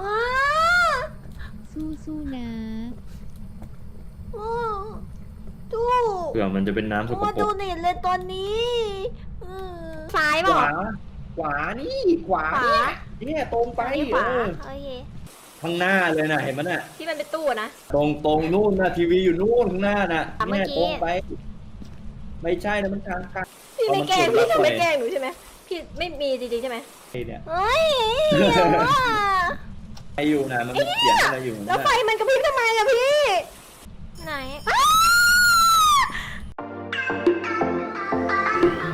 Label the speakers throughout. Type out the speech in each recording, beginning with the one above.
Speaker 1: อ้า
Speaker 2: สู้สู้ๆนะ
Speaker 1: โอ้ดู
Speaker 3: เผื่อมันจะเป็นน้ำสก
Speaker 1: โอ้
Speaker 3: ปร
Speaker 1: ดู
Speaker 3: ก
Speaker 1: เน็ตเลยตอนนี้อืมซ้าย
Speaker 3: ข
Speaker 1: เปล่าวา
Speaker 3: ขวานี่ขวา
Speaker 1: ขวา
Speaker 3: เนี่ยเนี่ยตรงไป
Speaker 1: ซ้ายขวา
Speaker 3: เออ
Speaker 1: โอเค
Speaker 3: ข้างหน้าเลยนะเห็นไหมน่ะ
Speaker 1: ที่มันเป็นตู้นะ
Speaker 3: ตรงตรงนู่นนะทีวีอยู่นู่นข้างหน้าน่ะ
Speaker 1: อะเมื่อ
Speaker 3: เนี่ย
Speaker 1: กี้
Speaker 3: ตรงไป ไม่ใช่นะมันทางกลาง
Speaker 1: พี่ไม่แกล้ง
Speaker 3: เอามา
Speaker 1: พี่
Speaker 3: ตรวจ
Speaker 1: ทำไม่
Speaker 3: รับ
Speaker 1: แกล้งหนูใช่ไหมพี่ไม่มีจริงๆใช่ไหม
Speaker 3: ไอ้เนี่ย
Speaker 1: เฮ้ยอย่าว่า
Speaker 3: ไออยู่นะมันเขียนอะไรอยู่
Speaker 1: แล้ว
Speaker 3: นะ
Speaker 1: ไฟมันกระพริบทำไมอะพี่ ไหนอ้า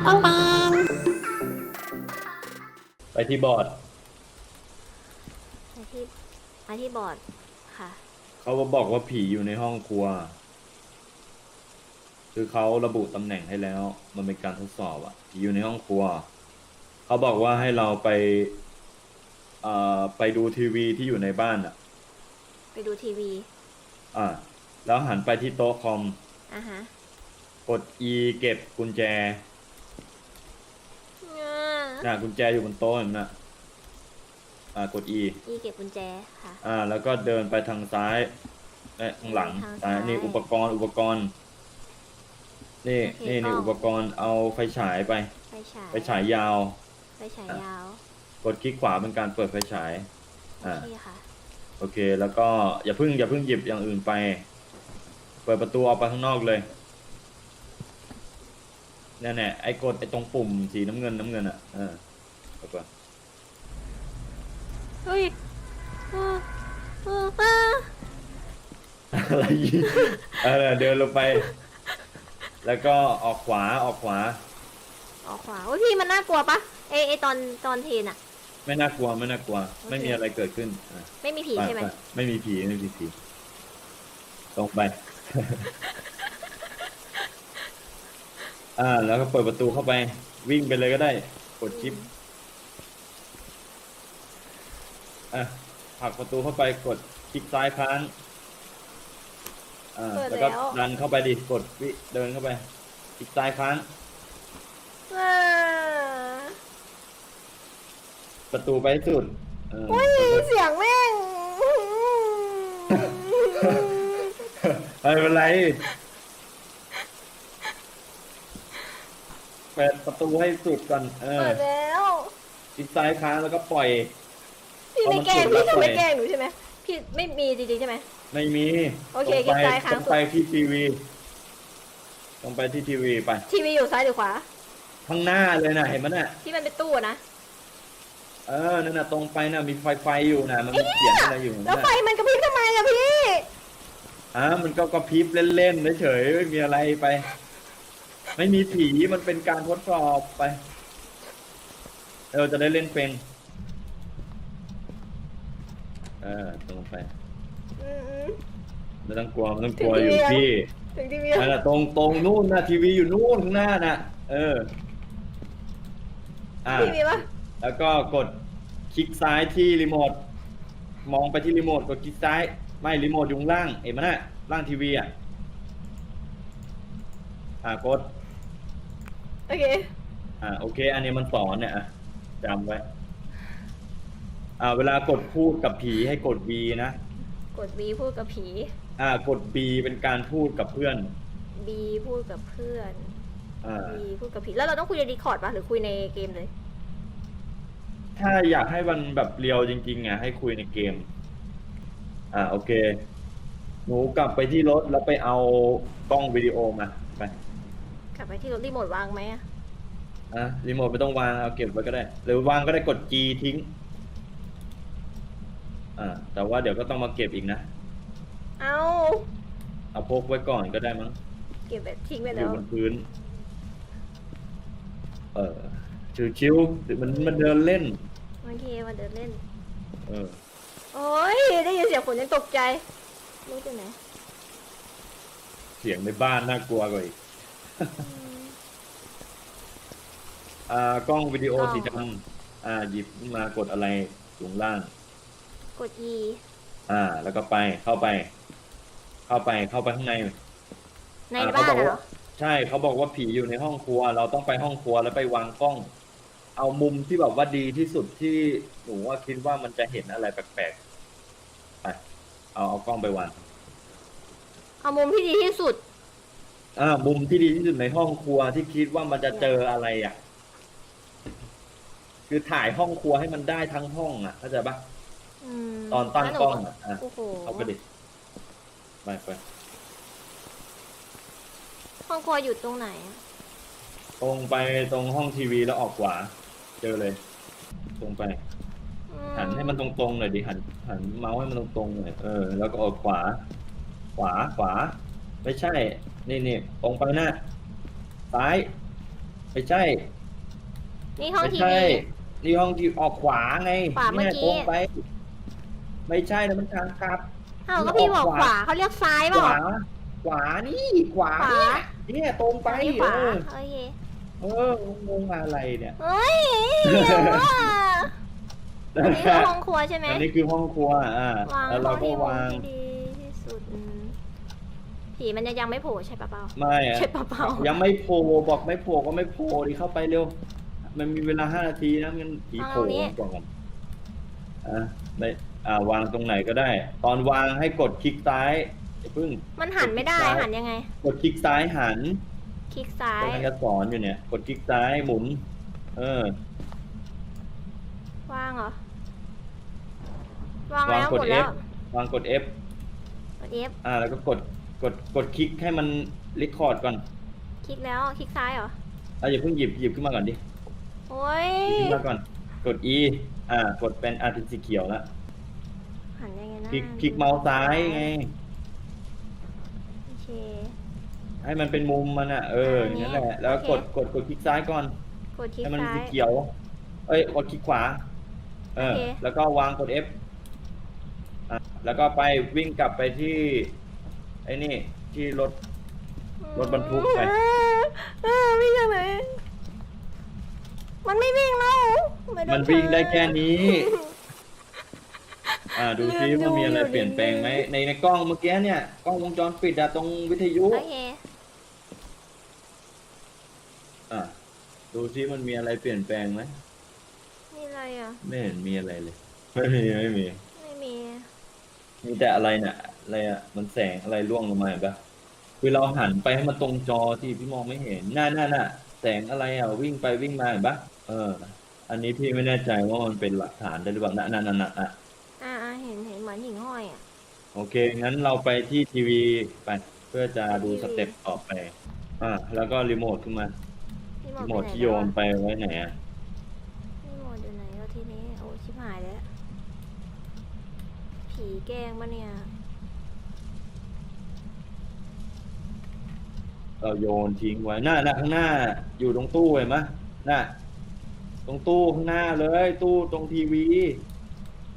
Speaker 2: ต้องปาน
Speaker 3: ไปที่บอร์ด
Speaker 1: มาที่มาที่บอร์ดค่ะ
Speaker 3: เขาบอกว่าผีอยู่ในห้องครัว คือเขาระบุตำแหน่งให้แล้ว มันเป็นการทดสอบอะผีอยู่ในห้องครัว เขาบอกว่าให้เราไป เอ่อไปดูทีวีที่อยู่ในบ้านอะ
Speaker 1: ไปดูทีวี
Speaker 3: อ่า แล้วหันไปที่โต๊ะคอม
Speaker 1: อะฮะ
Speaker 3: กด E เก็บกุญแจ
Speaker 1: อ่า
Speaker 3: น่ะกุญแจอยู่บนโต๊ะเห็นไหมน่ะ อ่ากด E
Speaker 1: อีเก็บกุญแจค่ะ
Speaker 3: อ่า แล้วก็เดินไปทางซ้ายเอ้ยข้างหลัง
Speaker 1: ทาง
Speaker 3: ซ้าย
Speaker 1: ซ้าย
Speaker 3: นี่อุปกรณ์อุปกรณ์ นี่
Speaker 1: โอเค
Speaker 3: นี่นี่
Speaker 1: กล้อง
Speaker 3: อุปกรณ์เอาไฟฉายไป
Speaker 1: ไฟฉาย
Speaker 3: ไฟฉายยาว
Speaker 1: ไฟฉายยาว
Speaker 3: กดคลิกขวาเป็นการเปิดไฟฉาย
Speaker 1: โอ
Speaker 3: อ่า
Speaker 1: เคค่ะ
Speaker 3: โอเค แล้วก็อย่าเพิ่งอย่าเพิ่งหยิบอย่างอื่นไป เปิดประตูออกไปข้างนอกเลยนั่นแหละไอ้กดไอ้ตรงปุ่มสีน้ำเงินน้ำเงินอะเออแล้วก็
Speaker 1: เฮ้ยอ่าอ่าอ่า
Speaker 3: อะไรเออเดินลงไป แล้วก็ออกขวาออกขวา
Speaker 1: ออกขวาโอ้ยพี่มันน่ากลัวปะเอยเอยตอนตอนเทนอะ
Speaker 3: ไม่น่ากลัวไม่น่ากลัว
Speaker 1: โอเค
Speaker 3: ไม่มีอะไรเกิดขึ้นอะ
Speaker 1: ไม่มีผีใช่ไหม
Speaker 3: ปปไม่มีผีไม่มีผีตรงไป อ่า แล้วก็เปิดประตูเข้าไป วิ่งไปเลยก็ได้ กดชิปอะผลักประตูเข้าไปกดคลิกซ้ายค้างอ่า
Speaker 1: เปิด
Speaker 3: แล้วก็
Speaker 1: แล้ว
Speaker 3: ดันเข้าไปดิกดวิเดินเข้าไปคลิกซ้ายค้าง
Speaker 1: อ่า
Speaker 3: ประตูไปให้สุดเออ
Speaker 1: อุ้ยเสียงแม่ง
Speaker 3: ไม่เป็นไรเปิดประตูให้สุดก่อน เออ
Speaker 1: เปิดแล้ว
Speaker 3: คลิกซ้ายค้างแล้วก็ปล่อย
Speaker 1: พี่ไม่แกล้ง
Speaker 3: เอามา
Speaker 1: พี่
Speaker 3: กดแล้ว
Speaker 1: ทำไม่
Speaker 3: ปล่อย
Speaker 1: แกล้งหนูใช่ไหมพี่ไม่มีจริงๆใช่ไหม
Speaker 3: ไม่มี
Speaker 1: โอเค
Speaker 3: ตรงไป
Speaker 1: คลิกซ้ายค้าง
Speaker 3: ตรงไปที่ทีวีตรงไปที่ทีวีไป
Speaker 1: ทีวีอยู่ซ้ายหรือขวา
Speaker 3: ข้างหน้าเลยนะเห็นไหมน่ะ
Speaker 1: ที่มันเป็นตู้นะ
Speaker 3: เออ นั่นน่ะตรงไปน่ะมีไฟไฟอยู่นะมันมีเขียนอะไรอยู่
Speaker 1: แล้ว
Speaker 3: น่ะ
Speaker 1: ไฟมันกระพริบทำไมอะพี่
Speaker 3: อะมันก็กระพริบเล่นๆเฉยๆไม่มีอะไรไป ไม่มีผีมันเป็นการทดสอบไป เราจะได้เล่นเป็น เออตรงไป
Speaker 1: อืม
Speaker 3: ไม่ต้องกลัวไม่ต้องกลัวอยู่ที่
Speaker 1: ๆถึงทีวี
Speaker 3: นั่นน่ะตรงตรงนู่นนะทีวีอยู่นู่นข้างหน้าน่ะ เออ อ่า
Speaker 1: ทีวีปะ
Speaker 3: แล้วก็กดคลิกซ้ายที่รีโมท มองไปที่รีโมทกดคลิกซ้าย ไม่รีโมทอยู่ข้างล่างเห็นไหมน่ะล่างทีวีอะ อ่ากด
Speaker 1: โอเค
Speaker 3: อ่าโอเค อันนี้มันสอนเนี่ยอะจำไว้ อ่า เวลากดพูดกับผีให้กด B นะ
Speaker 1: กด B พูดกับผี
Speaker 3: อ่ากด B เป็นการพูดกับเพื่อน
Speaker 1: B พูดกับเพื่อน
Speaker 3: อ่า
Speaker 1: B พูดกับผี แล้วเราต้องคุยในดีคอร์ดปะหรือคุยในเกมเลย
Speaker 3: ถ้าอยากให้มันแบบเรียวจริงๆอะให้คุยในเกม อ่าโอเค หนูกลับไปที่รถแล้วไปเอากล้องวิดีโอมาไป
Speaker 1: กลับไปที่รถรีโมทวางไหมอะ
Speaker 3: อะรีโมทไม่ต้องวางเอาเก็บไว้ก็ได้ หรือวางก็ได้กด G ทิ้ง อ่า แต่ว่าเดี๋ยวก็ต้องมาเก็บอีกนะ
Speaker 1: เอา
Speaker 3: เอาพกไว้ก่อนก็ได้มั้ง
Speaker 1: เก็บแบบทิ้งไป
Speaker 3: อ
Speaker 1: แล้
Speaker 3: ยู่
Speaker 1: ว
Speaker 3: บนพื้น เออ ชิวๆหรือมันมันเดินเล่น
Speaker 1: โอเคมาเดินเล่น
Speaker 3: เออ
Speaker 1: โอ้ยได้ยินเสียงฝนยังตกใจรู้จักไหน
Speaker 3: เสียงในบ้านน่ากลัวกว่าอีกอ่ากล้องวิดีโอก
Speaker 1: ล้อง
Speaker 3: สีดำอ่าหยิบขึ้นมากดอะไรสูงล่าง
Speaker 1: กด E
Speaker 3: อ่า แล้วก็ไปเข้าไป เข้าไปเข้าไปข้างใน
Speaker 1: ใน
Speaker 3: อ่
Speaker 1: บ้าน
Speaker 3: เขบอก
Speaker 1: อะเหร
Speaker 3: ว่า
Speaker 1: อ
Speaker 3: ใช่เขาบอกว่าผีอยู่ในห้องครัว เราต้องไปห้องครัวแล้วไปวางกล้อง เอามุมที่แบบว่าดีที่สุดที่หนูว่าคิดว่ามันจะเห็นอะไรแปลกๆไปเอาเอากล้องไปวาง
Speaker 1: เอามุมที่ดีที่สุด
Speaker 3: อ่ามุมที่ดีที่สุดในห้องครัวที่คิดว่ามันจะเจออะไรอะ คือถ่ายห้องครัวให้มันได้ทั้งห้องอะเข้าใจปะ
Speaker 1: อืม
Speaker 3: ตอนตั้ง
Speaker 1: แล้วห
Speaker 3: กล้องอะอะ
Speaker 1: โอ้โห
Speaker 3: เอาไปดิไปไป
Speaker 1: ห้องครัวอยู่ตรงไหนอะ
Speaker 3: ตรงไปตรงห้องทีวีแล้วออกขวา เจอเลย ตรงไป
Speaker 1: อื
Speaker 3: หันให้มันตรงๆหน่อยดิหันหันเมาส์ให้มันตรงๆหน่อยเออแล้วก็ออกขวา ขวาขวา ไม่ใช่ นี่นี่ตรงไปหน้าซ้ายไม่ใช่
Speaker 1: นี่ห้อง
Speaker 3: ไม่
Speaker 1: ที
Speaker 3: ใช่
Speaker 1: วี
Speaker 3: นี่ห้องที่ออกขวาไง
Speaker 1: ขวาเมื่อกี้
Speaker 3: นี่ยตรงไป ไม่ใช่นะมันทางกลับ
Speaker 1: อ้าวก็พี่บอก
Speaker 3: ออก
Speaker 1: ข
Speaker 3: ขวา
Speaker 1: วาเขาเรียกซ้าย
Speaker 3: ข
Speaker 1: เปล่าวา
Speaker 3: ขวานี่ขวา
Speaker 1: ขวา
Speaker 3: เนี่ยเนี่ยตรงไป
Speaker 1: นี่ขวา
Speaker 3: เออ
Speaker 1: โอเค
Speaker 3: เอองงอะไรเนี่ย
Speaker 1: เฮ้ยอย่าว่าอันนี้คือห้องครัวใช่ไหม
Speaker 3: อันนี้คือห้องครัวอ่า
Speaker 1: วาง
Speaker 3: แล้ว
Speaker 1: ห้
Speaker 3: เรา
Speaker 1: อง
Speaker 3: ก็
Speaker 1: ที่มุม
Speaker 3: วาง
Speaker 1: ที่ดีที่สุดอืมผีมันยังยังไม่โผล่ใช่ปะเปล่า
Speaker 3: ไม่อะ
Speaker 1: ใช่ปะเปล่า
Speaker 3: ยังไม่โผล่บอกไม่โผล่ก็ไม่โผล่ดิเข้าไปเร็ว มันมีเวลาห้านาทีนะมันผีโผล่ก่อนอะได้อ่าวางตรงไหนก็ได้ ตอนวางให้กดคลิกซ้ายอย่าเพึ่ง
Speaker 1: มันหันไม่ได้
Speaker 3: ซ้าย
Speaker 1: หันยังไง
Speaker 3: กดคลิกซ้ายหัน
Speaker 1: คลิกซ้า
Speaker 3: ตร
Speaker 1: ย
Speaker 3: งนั้นก็สอนอยู่เนี่ย กดคลิกซ้ายหมุน เออ
Speaker 1: วางเหรอ วาง
Speaker 3: วาง
Speaker 1: แล้ว
Speaker 3: ก
Speaker 1: ห
Speaker 3: ด
Speaker 1: มดแล้ว
Speaker 3: F วางกด F
Speaker 1: กด F
Speaker 3: อ่า แล้วก็กด กด กดคลิกให้มันรีคอร์ดก่อน
Speaker 1: คลิกแล้วคลิกซ้ายเหรอ
Speaker 3: อะอย่าเพิ่งหยิบ หยิบขึ้นมาก่อนดิ
Speaker 1: โอ้ย
Speaker 3: หยิบขึ้นมาก่อน กด E อ่า กดเป็นอาร์ติสีเขียวแล้ว
Speaker 1: หันยังไงนะ
Speaker 3: คลิก คลิกเมาส์ซ้ายไง
Speaker 1: โอเค
Speaker 3: ให้มันเป็นมุมมันอะ เอออย่างนั้นแหละแล้วกดกดกดคลิกซ้ายก่อน
Speaker 1: กดคลิก
Speaker 3: ให้มัน
Speaker 1: ซ้า
Speaker 3: สี
Speaker 1: ย
Speaker 3: เขียว เอ้ยกดคลิกขวา เออ
Speaker 1: โอเค
Speaker 3: แล้วก็วางกด F อะแล้วก็ไปวิ่งกลับไปที่ไอ้นี่ที่รถ รถบรรทุกไป
Speaker 1: เออวิ่งยังไงมันไม่วิ่งแล้วไโด
Speaker 3: มันวิ่งได้แค่
Speaker 1: เธอ
Speaker 3: นี้ อ่าดูซิ
Speaker 1: เลื่อน
Speaker 3: ว่ามีอะไร
Speaker 1: ดูอยู่
Speaker 3: เปลี่ยนแปลงไหมในในกล้องเมื่อกี้เนี่ยกล้องวงจรปิดอะตรงวิทยุ
Speaker 1: โอเค
Speaker 3: อะ ดูซิมันมีอะไรเปลี่ยนแปลงไหม
Speaker 1: นี่อะไรอะ
Speaker 3: ไม่เห็นมีอะไรเลย ไม่มีไม่มี
Speaker 1: ไม่มี
Speaker 3: มีแต่อะไรเนี่ยอะไรอะมันแสงอะไรร่วงลงมาเห็นปะคือเราหันไปให้มันตรงจอที่พี่มองไม่เห็นน่าน่าน่ะ แสงอะไรอะวิ่งไปวิ่งมาเห็นปะเออ อันนี้พี่ไม่แน่ใจว่ามันเป็นหลักฐานได้หรือเปล่าน่ะน่ะน่ะน่ะอะ
Speaker 1: อ่าอ่าเห็นเห็นเหมือนหิ่งห้อยอะ
Speaker 3: โอเค งั้นเราไปที่ทีวีไป เพื่อจะดู
Speaker 1: ทีวี
Speaker 3: สเต็ปต่อไป อ่า แล้วก็รีโมทขึ้นมา
Speaker 1: รี
Speaker 3: รี
Speaker 1: โม
Speaker 3: โม
Speaker 1: ท
Speaker 3: ท
Speaker 1: ไป
Speaker 3: ที่
Speaker 1: ไหน
Speaker 3: โย
Speaker 1: แล้ว
Speaker 3: น
Speaker 1: อะ
Speaker 3: ไปไว้ไหนอะ
Speaker 1: รีโมทอยู่ไหนแล้วทีนี้โอ้ชิบหายแล้วผีแกล้งปะเนี่ย
Speaker 3: เราโยนทิ้งไว้หน้าหน้าข้างหน้า อยู่ตรงตู้เห็นไหมน่ะตรงตู้ข้างหน้าเลย ตู้ตรงทีวี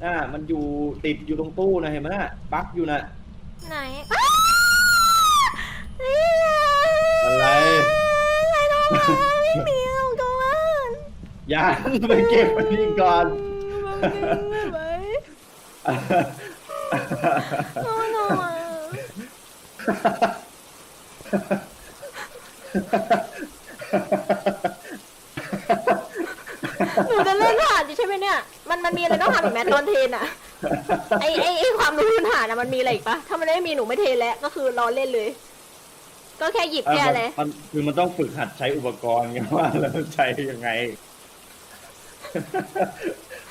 Speaker 3: น่ะมันอยู่ติดอยู่ตรงตู้นะเห็นไหมน่ะปลั๊กอยู่น่ะ
Speaker 1: ไหนอ้าเฮ้ย
Speaker 3: อะไร
Speaker 1: ไม่ต้องมา ไม่มีออกจากบ้าน
Speaker 3: อย่าไปเก็บมันนี่ก่อน
Speaker 1: ไม่ไหวโอ้โหหนูจะเล่นผ่านอยู่ใช่ไหมเนี่ย มันมันมีอะไรต้องทำอีกไหมตอนเทรนอะไอไอไอความรู้พื้นฐานอะมันมีอะไรอีกปะถ้ามันไม่มีหนูไม่เทรนแล้วก็คือรอเล่นเลย ก็แค่หยิบแค่อะไร
Speaker 3: มันคือมันต้องฝึกหัดใช้อุปกรณ์ไงว่าเราใช้ยังไง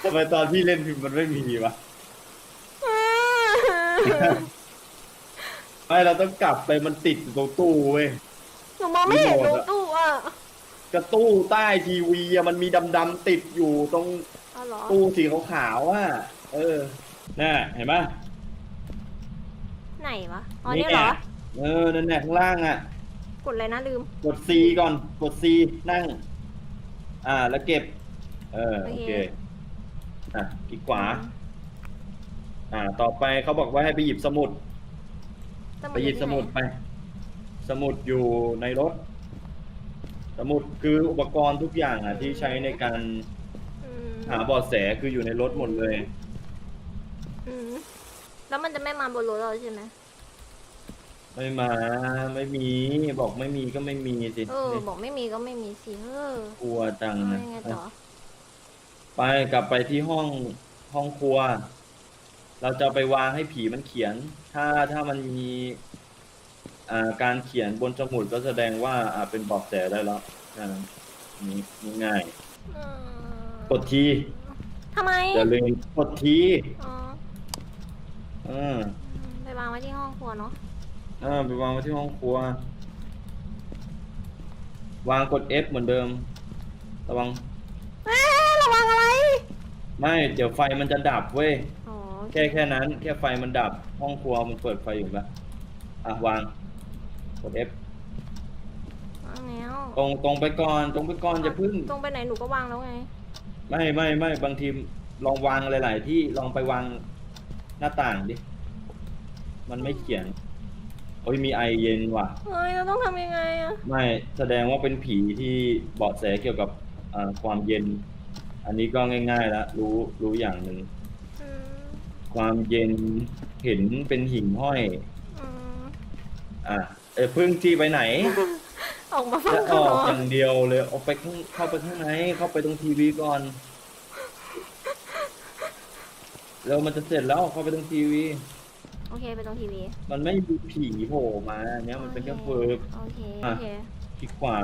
Speaker 3: ทำไมตอนที่เล่นพิมพ์มันไม่มีวะไม่เราต้องกลับไปมันติดอยู่ตรงตู้เว้ย
Speaker 1: หนูมองไม่เห็น
Speaker 3: รี
Speaker 1: รู
Speaker 3: โมทอะ
Speaker 1: ตู้อะ
Speaker 3: กระตู้ใต้ทีวีอะมันมีดำๆติดอยู่ตรง
Speaker 1: อ๋อเหรอ
Speaker 3: ตู้สีขาวๆอะเออ น่ะเห็นปะ
Speaker 1: ไหนวะ อ๋อเนี่ยเหรอ
Speaker 3: เออนั่นแหละข้างล่างอะ
Speaker 1: กดอะไรนะลืม
Speaker 3: กด C ก่อน กด C นั่ง อ่า แล้วเก็บ เออ โอ
Speaker 1: โอ
Speaker 3: เค
Speaker 1: เค
Speaker 3: อะคลิกขวา อ่า ต่อไปเขาบอกว่าให้ไปหยิบสมุด ไปหยิบสมุดไป สมุดอยู่ในรถ สมุดคืออุปกรณ์ทุกอย่างอะที่ใช้ในการ
Speaker 1: อืม
Speaker 3: หาเบาะแสคืออยู่ในรถหมดเลย
Speaker 1: อืมแล้วมันจะไม่มาบนรถเราใช่ไหม
Speaker 3: ไม่มาไม่มีบอกไม่มีก็ไม่มีสิ
Speaker 1: เออ บอกไม่มีก็ไม่มีสิเออก
Speaker 3: ลัวจัง
Speaker 1: เอา
Speaker 3: นะ
Speaker 1: ยังไงต่อ
Speaker 3: อไปกลับไปที่ห้องห้องครัว เราจะไปวางให้ผีมันเขียน ถ้าถ้ามันมีอ่าการเขียนบนสมุดก็แสดงว่าอ่าเป็นเบอกแสได้แล้วแค่นั้นนี่นี่ง่าย
Speaker 1: อืม
Speaker 3: กดที
Speaker 1: ทำไม
Speaker 3: อย่าลืมกดที
Speaker 1: อ๋อ
Speaker 3: เออ
Speaker 1: ไปวางไว้ที่ห้องครัวเนาะ
Speaker 3: เออไปวางไว้ที่ห้องครัว วางกด F เหมือนเดิม ระวัง
Speaker 1: เอ๊ะระวังอะไร
Speaker 3: ไม่ เดี๋ยวไฟมันจะดับเว้ย
Speaker 1: อ๋อ
Speaker 3: แค่แค่นั้น แค่ไฟมันดับ ห้องครัวมันเปิดไฟอยู่ปะอะวาง กด F
Speaker 1: วางแล้ว
Speaker 3: ตรงตรงไปก่อน ตรงไปก่อนอย่าพึ่ง
Speaker 1: ตรงไปไหนหนูก็วางแล้วไง
Speaker 3: ไม่ไม่ไม่บางทีลองวางหลาย ๆ ที่ลองไปวางหน้าต่างดิ มันไม่เขียน โอ้ยมีไอเย็นว่ะ
Speaker 1: เฮ้ยเราต้องทำยังไงอะ
Speaker 3: ไม่แสดงว่าเป็นผีที่เบาะแสเกี่ยวกับอ่าความเย็น อันนี้ก็ง่ายๆแล้วรู้รู้อย่างหนึ่ง
Speaker 1: อืม
Speaker 3: ความเย็นเห็นเป็นหิ่งห้อย
Speaker 1: อืม
Speaker 3: อะเออพึ่งที่ไปไหน
Speaker 1: ออกมาฟัง
Speaker 3: จะอ
Speaker 1: ข้าง
Speaker 3: อก
Speaker 1: นอก
Speaker 3: อย่างเดียวเลยออกไปข้างเข้าไปข้างในเข้าไปตรงทีวีก่อน แล้วมันจะเสร็จแล้วเข้าไปตรงทีวี
Speaker 1: โอ เคไปตรงทีวี
Speaker 3: มันไม่มีผีโผล่มาเนี้ยมันเป็นแค่เฟิร์ก
Speaker 1: โอเค
Speaker 3: อะ
Speaker 1: โอเค
Speaker 3: คลิกขวา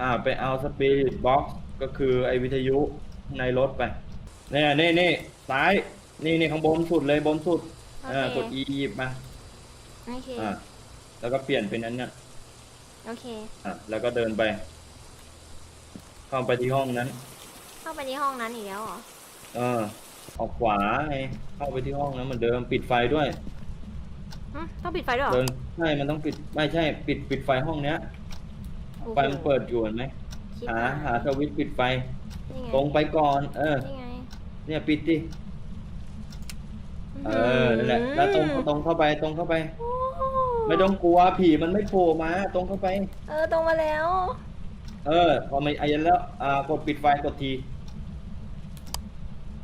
Speaker 3: อ่าไปเอาสปิริตบ็อกซ์ก็คือไอวิทยุในรถไปเนี่ยนี่นี่ซ้ายนี่นี่ข้างบนสุดเลยบนสุด
Speaker 1: โอ
Speaker 3: อ่า
Speaker 1: เค
Speaker 3: กด E หยิบมา
Speaker 1: โอเค
Speaker 3: อ่าแล้วก็เปลี่ยนเป็นนั้นเนี่ย
Speaker 1: โอเค
Speaker 3: อะแล้วก็เดินไป เข้าไปที่ห้องนั้น
Speaker 1: เข้าไปที่ห้องนั้นอีกแล้วเหรอ
Speaker 3: เออ ออกขวาไงเข้าไปที่ห้องนั้นเหมือนเดิมปิดไฟด้วย
Speaker 1: หึต้องปิดไฟด้วยเหรอ
Speaker 3: เดินใช่มันต้องปิดไม่ใช่ ปิดปิดไฟห้องเนี้ย
Speaker 1: โอ้โห
Speaker 3: ไฟมันเปิดอยู่เห็นไหม
Speaker 1: ชิบ
Speaker 3: หาหาสวิตช์ปิดไฟ
Speaker 1: นี่ไง
Speaker 3: ตรงไปก่อน เออ
Speaker 1: นี่ไง
Speaker 3: เนี่ยปิดดิเออนั่นแหละแล้วตรงตรงเข้าไปตรงเข้าไป
Speaker 1: โอ้
Speaker 3: ไม่ต้องกลัวผีมันไม่โผล่มา ตรงเข้าไป
Speaker 1: เออตรงมาแล้ว
Speaker 3: เออพอมันไอ้ยันแล้วอ่ากดปิดไฟกดที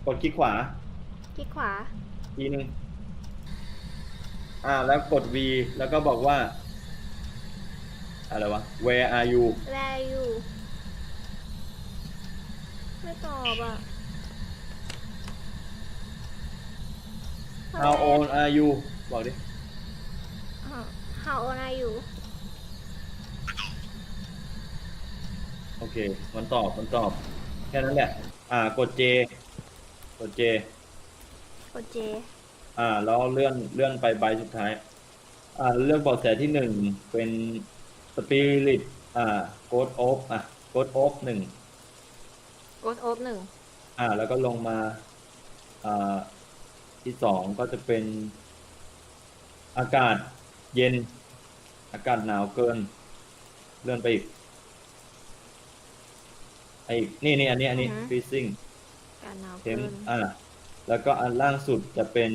Speaker 3: กดคลิกขวา
Speaker 1: คลิกขวา
Speaker 3: ทีหนึ่งอ่า แล้วกด V แล้วก็บอกว่า อะไรวะ Where are you
Speaker 1: Where are you ไม่ตอบอะ
Speaker 3: How old are you บอกดิ
Speaker 1: อะ How old are you
Speaker 3: โอเค มันตอบ มันตอบ แค่นั้นแหละ อ่า กด J กด J
Speaker 1: กด J
Speaker 3: อ่า แล้วเลื่อนเลื่อนไปใบสุดท้าย อ่า เลือกเบาะแสที่หนึ่งเป็น Spirit อ่า Ghost of อะ Ghost of หนึ่ง
Speaker 1: กดโอฟหนึ่ง
Speaker 3: อ่า แล้วก็ลงมา อ่า ที่สองก็จะเป็นอากาศเย็น อากาศหนาวเกิน เลื่อนไปอีกไอ้อีกนี่นี่อันนี้อันนี้ freezing
Speaker 1: การหนาว
Speaker 3: เท
Speaker 1: เกิ
Speaker 3: ม
Speaker 1: น
Speaker 3: อ่าแล้วก็อันล่างสุดจะเป็น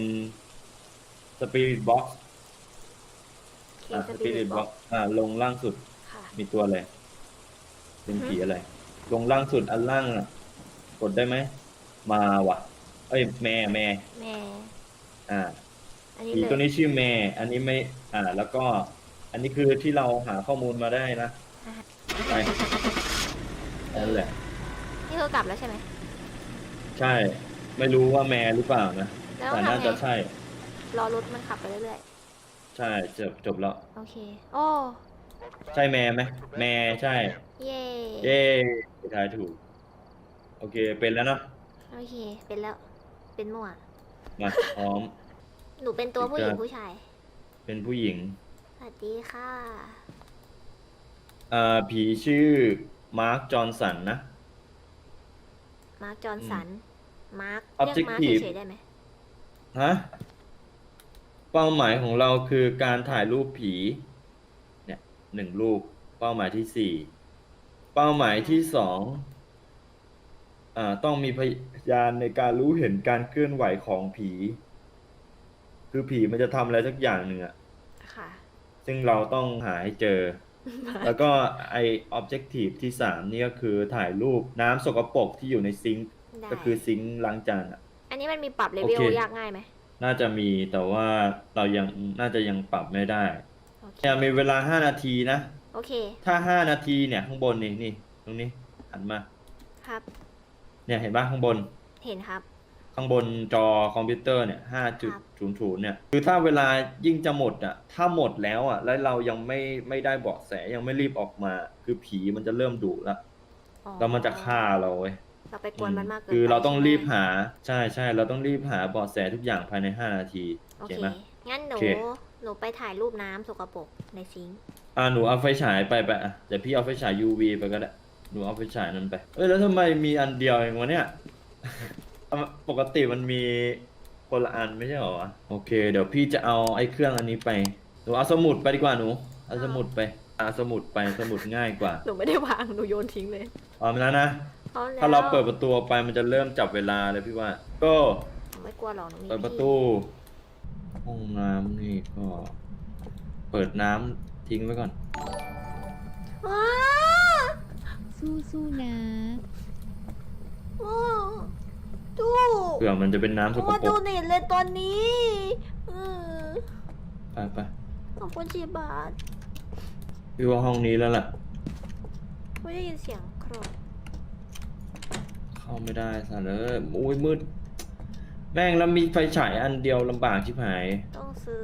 Speaker 3: spirit box
Speaker 1: เค
Speaker 3: อ่า
Speaker 1: สปิริ
Speaker 3: spirit
Speaker 1: ตบอ
Speaker 3: box
Speaker 1: ก
Speaker 3: อ่าลงล่างสุด
Speaker 1: ค่ะ
Speaker 3: มีตัวอะไรเป็นผีอะไร ลงล่างสุดอันล่างอะกดได้ไหมมาว่ะ เอ้ยแม่แม่
Speaker 1: แม่
Speaker 3: อ่า
Speaker 1: อันนี้
Speaker 3: ผี
Speaker 1: เลย
Speaker 3: ตัวนี้ชื่อแม่ อันนี้ไม่ อ่า แล้วก็ อันนี้คือที่เราหาข้อมูลมาได้นะ ไปนั่นแหละ
Speaker 1: นี่คือกลับแล้วใช่ไหม
Speaker 3: ใช่ ไม่รู้ว่าแม่หรือเปล่านะ
Speaker 1: แล้ว
Speaker 3: แต่
Speaker 1: ทำ
Speaker 3: น่า
Speaker 1: ไง
Speaker 3: จะใช่
Speaker 1: รอรถมันขับไปเรื่อย
Speaker 3: ใช่จบจบแล้ว
Speaker 1: ๆ โอเค โอ้
Speaker 3: ใช่แม่ไหมแม่ใช่
Speaker 1: เย่
Speaker 3: เย้ทายถูก โอเค เป็นแล้วเนาะ
Speaker 1: โอเค เป็นแล้ว เป็นมั่ว
Speaker 3: มาพร้อม
Speaker 1: หนูเป็นตัวผู้หญิง
Speaker 3: ครับ
Speaker 1: ผู้ชาย
Speaker 3: เป็นผู้หญิง
Speaker 1: สวัสดีค่ะ
Speaker 3: อ่าผีชื่อมาร์คจอห์นสันนะ
Speaker 1: มาร์คจอห์นสัน มาร์คเรียกมาร์ค
Speaker 3: Objective
Speaker 1: เฉยๆได้ไหม
Speaker 3: ฮะเป้าหมายของเราคือการถ่ายรูปผี เนี่ยหนึ่งรูป เป้าหมายที่สี่เป้าหมายที่สองอ่าต้องมีพยานในการรู้เห็นการเคลื่อนไหวของผี คือผีมันจะทำอะไรสักอย่างหนึ่งอะ
Speaker 1: ค่ะ
Speaker 3: ซึ่งเราต้องหาให้เจอ แล้วก็ไอ objective ที่สามนี่ก็คือถ่ายรูปน้ำสกปรกที่อยู่ในซิงค์
Speaker 1: ได้
Speaker 3: ก็คือซิงค์ล้างจานอะ
Speaker 1: อันนี้มันมีปรับเล
Speaker 3: โอ
Speaker 1: เวล
Speaker 3: เค
Speaker 1: ยากง่ายไหม
Speaker 3: น่าจะมีแต่ว่าเรายังน่าจะยังปรับไม่ได้
Speaker 1: โอเค
Speaker 3: แต่มีเวลาห้านาทีนะ
Speaker 1: โอเค
Speaker 3: ถ้าห้านาทีเนี่ยข้างบนนี่นี่ตรงนี้หันมา
Speaker 1: ครับ
Speaker 3: เนี่ยเห็นปะข้างบน
Speaker 1: เห็นครับ
Speaker 3: ข้างบนจอคอมพิวเตอร์เนี่ยห้าจุดศูนย์ศูนย์เนี่ย คือถ้าเวลายิ่งจะหมดอะ ถ้าหมดแล้วอะ แล้วเรายังไม่ไม่ได้เบาะแสยังไม่รีบออกมา คือผีมันจะเริ่มดุละ
Speaker 1: อ๋อ
Speaker 3: แล้วมันจะฆ่าเราเว้ย
Speaker 1: เราไปกวนมันมากเกิน
Speaker 3: คือ
Speaker 1: ไป
Speaker 3: เราต้อง
Speaker 1: ใช่ไหม
Speaker 3: รีบหาใช่ใช่เราต้องรีบหาเบาะแสทุกอย่างภายในห้านาที
Speaker 1: โอ
Speaker 3: โอ
Speaker 1: เค
Speaker 3: เคไหม
Speaker 1: งั้นหนู
Speaker 3: โอเค
Speaker 1: หนูไปถ่ายรูปน้ำสกปรกในซิงค์
Speaker 3: อ่าหนูเอาไฟฉายไปไปอะเดี๋ยวพี่เอาไฟฉาย UV ไปก็ได้หนูเอาไฟฉายนั้นไป เอ้ยแล้วทำไมมีอันเดียวเองวะเนี่ย เอามาปกติมันมีคนละอันไม่ใช่เหรอวะโอเค เดี๋ยวพี่จะเอาไอ้เครื่องอันนี้ไปหนูเอาสมุดไปดีกว่าหนูเอาสมุดไปเอาสมุดไปสมุดง่ายกว่า
Speaker 1: หนูไม่ได้วาง หนูโยนทิ้งเลย
Speaker 3: พร้อมแล้วนะ
Speaker 1: พร้อมแล้ว
Speaker 3: ถ้าเราเปิดประตูออกไปมันจะเริ่มจับเวลาเลยพี่ว่า ก็
Speaker 1: หนูไม่กลัวหรอกหนูมี
Speaker 3: เปิดประ
Speaker 1: พี่
Speaker 3: ตูห้องน้ำนี่ก็ เปิดน้ำทิ้งไว้ก่อน
Speaker 1: อ้า
Speaker 2: สู้สู้ๆนะ
Speaker 1: อ้าดู
Speaker 3: เผื่อมันจะเป็นน้ำสก
Speaker 1: ว่า
Speaker 3: ปร
Speaker 1: ดู
Speaker 3: ก
Speaker 1: เน็ตเลยตอนนี้เออ
Speaker 3: ไปไป
Speaker 1: ขอบคุณชีบาท
Speaker 3: พี่ว่าห้องนี้แล้วล่ะ
Speaker 1: ไม่ได้ยินเสียงครอบ
Speaker 3: เข้าไม่ได้สัตว์เลยโอ้ยมืด แม่งแล้วมีไฟฉายอันเดียวลำบากชิบหาย
Speaker 1: ต้องซื้อ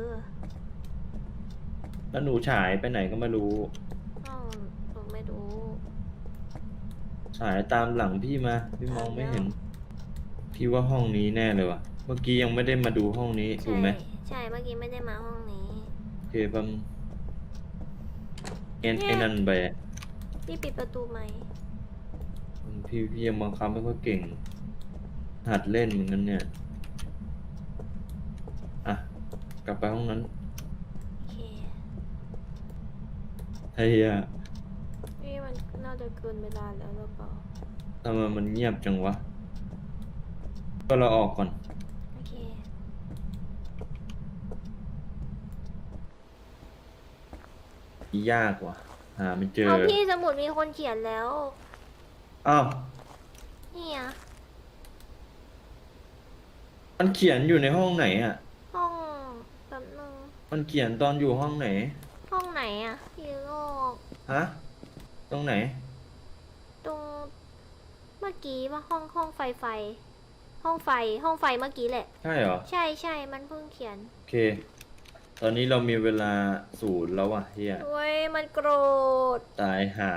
Speaker 3: แล้วหนูฉายไปไหนก็ไม่รู้
Speaker 1: ต้องหนูไม่รู้
Speaker 3: ฉายตามหลังพี่มา พี่มองไม่เห็น พี่ว่าห้องนี้แน่เลยว่ะ เมื่อกี้ยังไม่ได้มาดูห้องนี้ถู
Speaker 1: ใช่
Speaker 3: กไหม
Speaker 1: ใช่ เมื่อกี้ไม่ได้มาห้องนี้
Speaker 3: โอเคปั๊มเอ็น
Speaker 1: เนี่ย
Speaker 3: ไอ้นั่นไป
Speaker 1: พี่ปิดประตูไหม
Speaker 3: พี่พี่ยังบังคับไม่ค่อยเก่ง หัดเล่นเหมือนกันเนี่ย อะ กลับไปห้องนั้น
Speaker 1: โอเค
Speaker 3: ไอ้เฮีย
Speaker 1: นี่มันน่าจะเกินเวลาแล้วหรือเปล่า
Speaker 3: ทำไมมันเงียบจังวะ ก็เราออกก่อน
Speaker 1: โอเค
Speaker 3: ยากว่ะหาไม่เจอ
Speaker 1: เอาพี่สมุดมีคนเขียนแล้ว
Speaker 3: อ้าว
Speaker 1: นี่อะ
Speaker 3: มันเขียนอยู่ในห้องไหนอะ
Speaker 1: ห้องแป๊บนึง
Speaker 3: มันเขียนตอนอยู่ห้องไหน
Speaker 1: ห้องไหนอะพี่โลก
Speaker 3: ฮะ ตรงไหน
Speaker 1: ตรงเมื่อกี้ว่าห้องห้องไฟไฟ ห้องไฟห้องไฟเมื่อกี้แหละ
Speaker 3: ใช่เหรอ
Speaker 1: ใช่ใช่มันเพิ่งเขียน
Speaker 3: โอเค ตอนนี้เรามีเวลาศูนย์แล้วว่ะเฮีย
Speaker 1: เว้ยมันโกรธ
Speaker 3: ตายห่า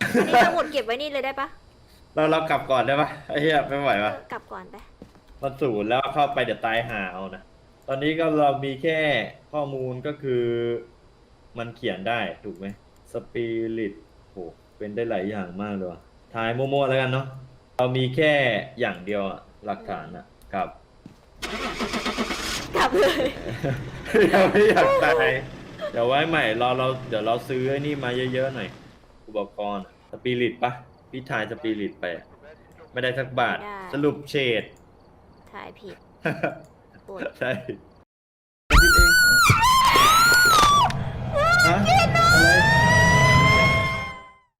Speaker 1: อันนี้สมุดเก็บไว้นี่เลยได้ปะ
Speaker 3: เราเรากลับก่อนได้ปะไอ้เฮียไม่ไหว
Speaker 1: เอ
Speaker 3: ปะ
Speaker 1: อกลับก่อนไป
Speaker 3: มันศูนย์แล้วเข้าไปเดี๋ยวตายห่าเอานะตอนนี้ก็เรามีแค่ข้อมูลก็คือ มันเขียนได้ถูกไหมสปิริตโหเป็นได้หลายอย่างมากเลยว่ะทายมั่วๆแล้วกันเนาะเรามีแค่อย่างเดียวอะหลักฐานอะกับ
Speaker 1: กลับเลย
Speaker 3: ยังไม่อยากตาย เดี๋ยวไว้ใหม่เราเราเดี๋ยวเราซื้อไอ้นี่มาเยอะๆหน่อย อุปกรณ์สปิริตปะพี่ทายสปิริตไปอะไม่ได้สักบาทสรุปเฉด
Speaker 1: ถ่ายผิดปวด
Speaker 3: ใช่คิดเองฮะ